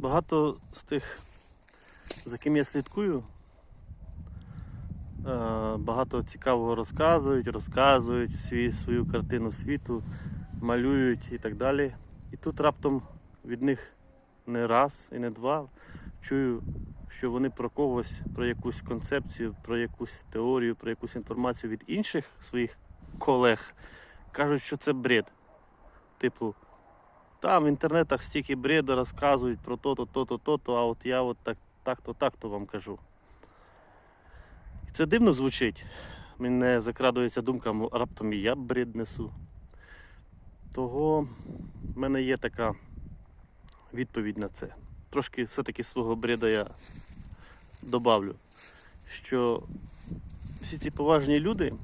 Багато з тих, за ким я слідкую, е, багато цікавого розказують, розказують свій, свою картину світу, малюють і так далі. І тут раптом від них не раз і не два чую, що вони про когось, про якусь концепцію, про якусь теорію, про якусь інформацію від інших своїх колег кажуть, що це бред. Типу, там в інтернетах стільки бреду розказують про то-то, то-то, то-то, а от я от так, так-то, так-то вам кажу. І це дивно звучить. Мене закрадується думка, раптом і я бред несу. Того в мене є така відповідь на це. Трошки все-таки свого бреда я добавлю, що всі ці поважні люди,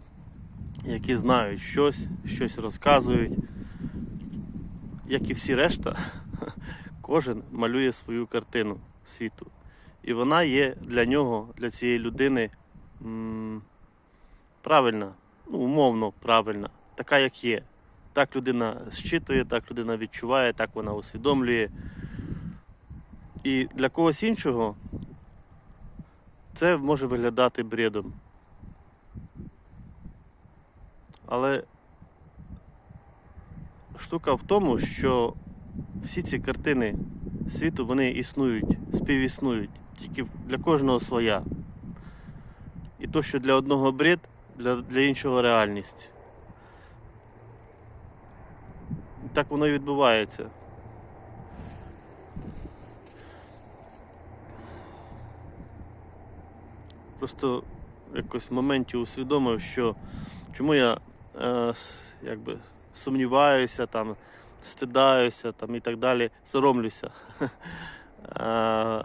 які знають щось, щось розказують, як і всі решта, кожен малює свою картину світу. І вона є для нього, для цієї людини правильна, ну, умовно правильна, така, як є. Так людина зчитує, так людина відчуває, так вона усвідомлює. І для когось іншого це може виглядати бредом. Але штука в тому, що всі ці картини світу вони існують, співіснують, тільки для кожного своя. І то, що для одного бред, для, для іншого реальність. Так воно і відбувається. Просто якось в моменті усвідомив, що чому я е, якби сумніваюся, там, стидаюся там, і так далі, соромлюся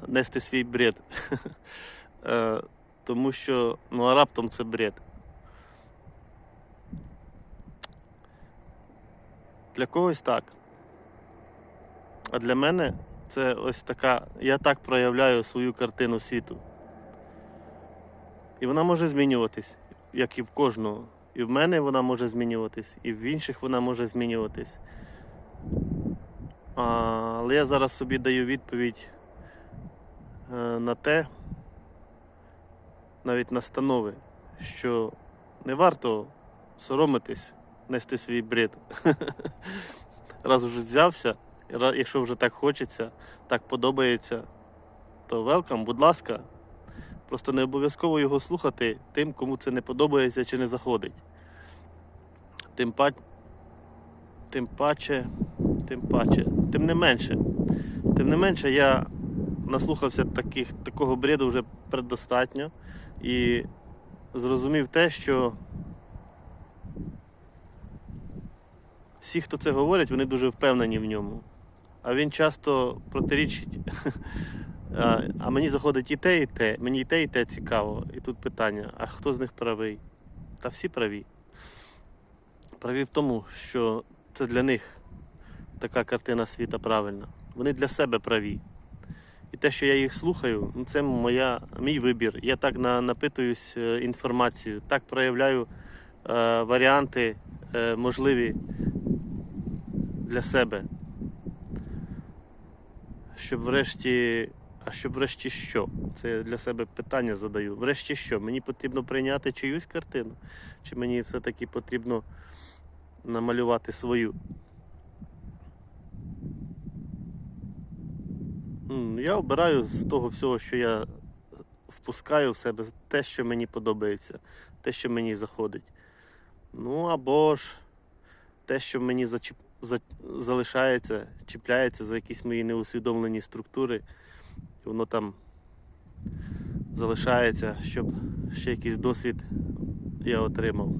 нести свій бред. Е, тому що ну, а раптом це бред. Для когось так. А для мене це ось така. Я так проявляю свою картину світу. І вона може змінюватись, як і в кожного. І в мене вона може змінюватись, і в інших вона може змінюватись. А, але я зараз собі даю відповідь е, на те, навіть настанови, що не варто соромитись, нести свій бред. Раз вже взявся, якщо вже так хочеться, так подобається, то велкам, будь ласка. Просто не обов'язково його слухати тим, кому це не подобається чи не заходить. Тим, па... тим паче, тим паче, тим не менше. Тим не менше, я наслухався таких, такого бреду вже предостатньо і зрозумів те, що всі, хто це говорять, вони дуже впевнені в ньому. А він часто протирічить. А, мені заходить і те, і те. Мені і те, і те цікаво. І тут питання: а хто з них правий? Та всі праві. Праві в тому, що це для них така картина світа правильна. Вони для себе праві. І те, що я їх слухаю, ну, це моя, мій вибір. Я так на, напитуюсь е, інформацією, так проявляю е, варіанти е, можливі для себе. Щоб врешті. А щоб врешті що? Це я для себе питання задаю. Врешті що? Мені потрібно прийняти чиюсь картину? Чи мені все-таки потрібно намалювати свою? Я обираю з того всього, що я впускаю в себе, те, що мені подобається, те, що мені заходить. Ну або ж те, що мені зачіп... за... залишається, чіпляється за якісь мої неусвідомлені структури, воно там залишається, щоб ще якийсь досвід я отримав.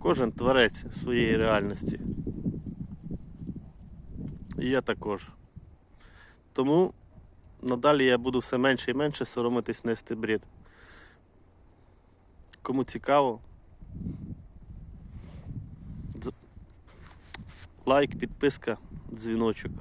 Кожен творець своєї реальності. І я також. Тому надалі я буду все менше і менше соромитись нести бред. Кому цікаво, лайк, підписка, дзвіночок.